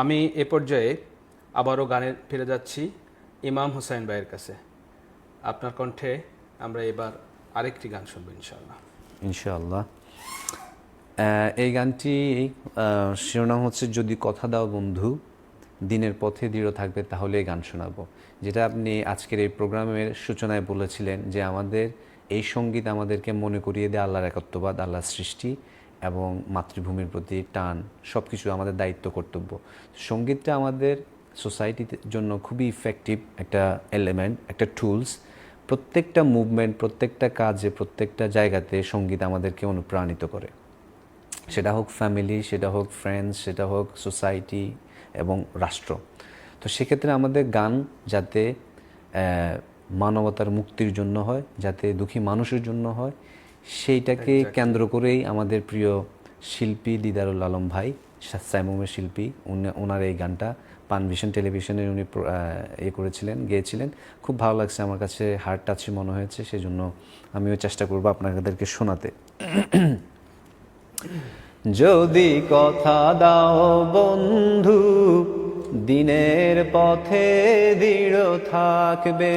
আমি এ পর্যায়ে আবারও গানে ফিরে যাচ্ছি ইমাম হুসাইন ভাইয়ের কাছে। আপনার কণ্ঠে আমরা এবার আরেকটি গান শুনব ইনশাল্লাহ ইনশাআল্লাহ। এই গানটি শিরোনাম হচ্ছে যদি কথা দাও বন্ধু, দিনের পথে দৃঢ় থাকবে তাহলে গান শোনাবো। যেটা আপনি আজকের এই প্রোগ্রামের সূচনায় বলেছিলেন যে আমাদের এই সংগীত আমাদেরকে মনে করিয়ে দেয় আল্লাহর একত্ববাদ, আল্লাহর সৃষ্টি। এবং মাতৃভূমির প্রতি টান সব কিছু আমাদের দায়িত্ব, কর্তব্য। সঙ্গীতটা আমাদের সোসাইটির জন্য খুবই ইফেক্টিভ একটা এলিমেন্ট একটা টুলস প্রত্যেকটা মুভমেন্ট প্রত্যেকটা কাজে, প্রত্যেকটা জায়গাতে সংগীত আমাদেরকে অনুপ্রাণিত করে। সেটা হোক ফ্যামিলি সেটা হোক ফ্রেন্ডস সেটা হোক সোসাইটি এবং রাষ্ট্র। তো সেক্ষেত্রে আমাদের গান যাতে মানবতার মুক্তির জন্য হয়, যাতে দুঃখী মানুষের জন্য হয় সেইটাকে কেন্দ্র করেই আমাদের প্রিয় শিল্পী দিদারুল আলম ভাই সাইমুমের শিল্পী ওনার এই গানটা পানভিশন টেলিভিশনে উনি ইয়ে করেছিলেন গেয়েছিলেন। খুব ভালো লাগছে আমার কাছে হার্ট টাচি মনে হয়েছে সেজন্য আমিও চেষ্টা করব আপনাদেরকে শোনাতে। যদি কথা দাও বন্ধু দিনের পথে দৃঢ় থাকবে।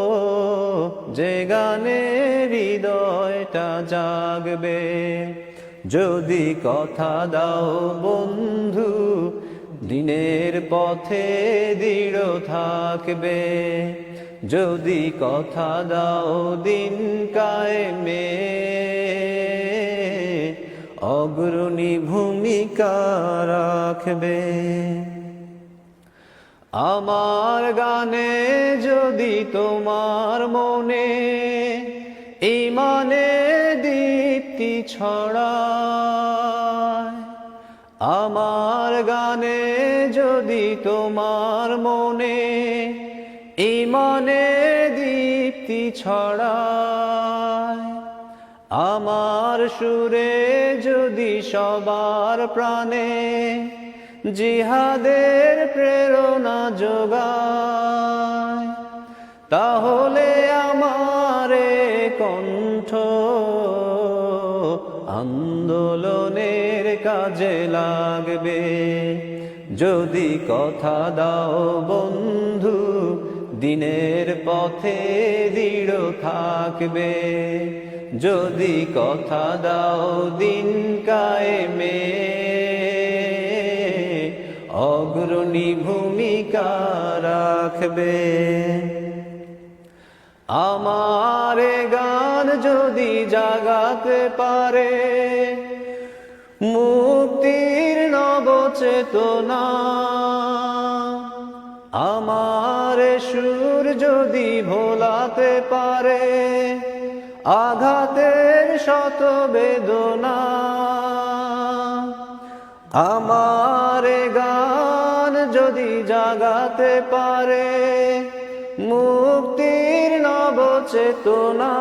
যে গানে হৃদয়টা জাগবে। যদি কথা দাও বন্ধু, দিনের পথে দৃঢ় থাকবে। যদি কথা দাও দিন কায়েমে, অগ্রণী ভূমিকা রাখবে। আমার গানে যদি তোমার মনে ইমানে দীপ্তি ছড়ায়, আমার গানে যদি তোমার মনে ইমানে দীপ্তি ছড়ায়, আমার সুরে যদি সবার প্রাণে জিহাদের প্রেরণা যোগায়। তাহলে আমার কণ্ঠ আন্দোলনের কাজে লাগবে। যদি কথা দাও বন্ধু, দিনের পথে দৃঢ় থাকবে। যদি কথা দাও দিন কায়েমে অগ্রণী ভূমিকা রাখবে। আমার গান যদি জাগাতে পারে, মুক্তির নব চেতনা আমার সুর যদি ভোলাতে পারে, আঘাতের শত বেদনা আমার গান যদি জাগাতে পারে, মুক্তির নব চেতনা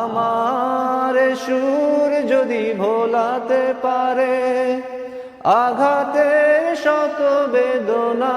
আমার সুর যদি ভোলাতে পারে, আঘাতে শত বেদনা।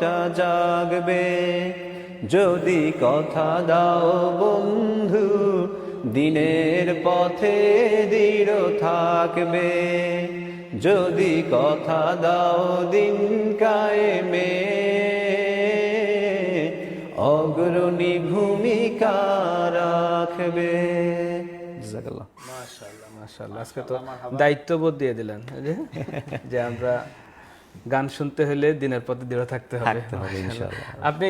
হৃদয়টা জাগবে? যদি কথা দাও বন্ধু দিনের পথে দৃঢ় থাকবে। যদি কথা দাও দিন কায়েমে অগ অগ্রণী ভূমিকা রাখবে। জাজাকাল্লাহ মাশাআল্লাহ মাশাআল্লাহ। আজকে তো দায়িত্ববোধ দিয়ে দিলেন। যে আমরা গান শুনতে হলে দিনের পথে দৃঢ় থাকতে হবে। আপনি